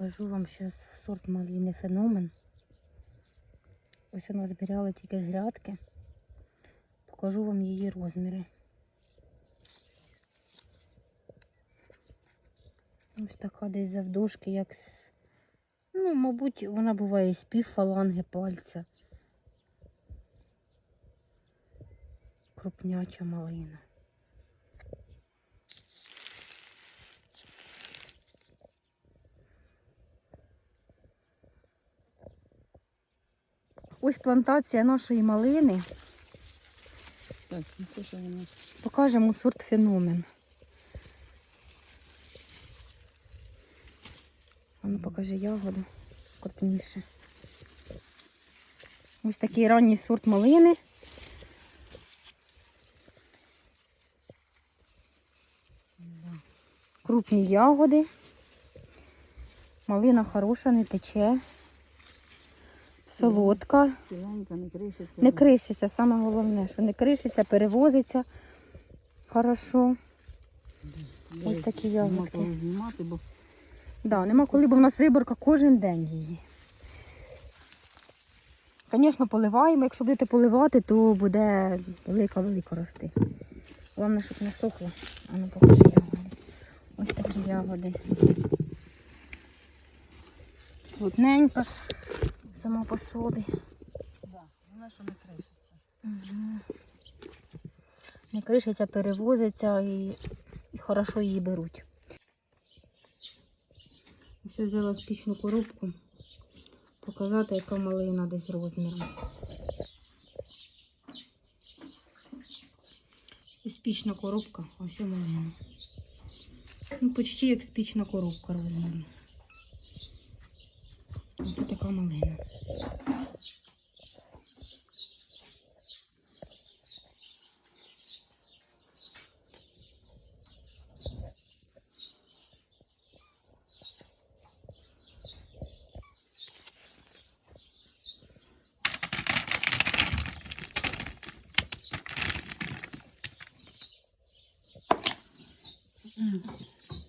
покажу вам зараз сорт маліни феномен. Ось вона збирала тільки з грядки. Покажу вам її розміри. Ось така десь завдовжки, як з... Ну, мабуть, вона буває з пів фаланги пальця. Крупняча малина. Ось плантація нашої малини. Так, ну це воно? Покажемо сорт феномен. А ну покажи ягоду крупніше. Ось такий ранній сорт малини. Крупні ягоди. Малина хороша, не тече. Солодка. Ціленька, не кришиться. Не кришиться, саме головне, що не кришиться, перевозиться хорошо. Ось такі Нема коли знімати, бо Да, нема коли, бо в нас виборка кожен день її. Звісно, поливаємо. Якщо будете поливати, то буде велика-велика рости. Головне, щоб не сохло. А ну покажи ягоди. Ось такі ягоди. Плотненька сама по собі. да, вона що не кришиться. Мгм. Не кришиться, перевозиться і, і хорошо її беруть. Ось взяла спічну коробку. Показати, яка малина десь розміром. Ось спічна коробка, ось у малина. Ну, почти як спічна коробка розміром. Така малина.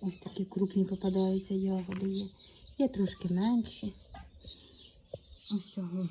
Ось такі крупні попадаються ягоди є. Є трошки менші. Ось цього.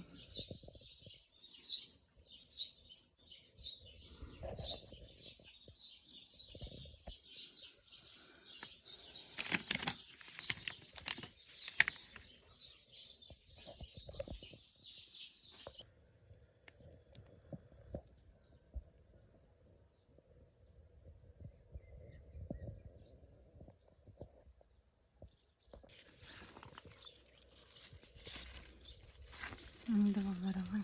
Ну, давай, виривай.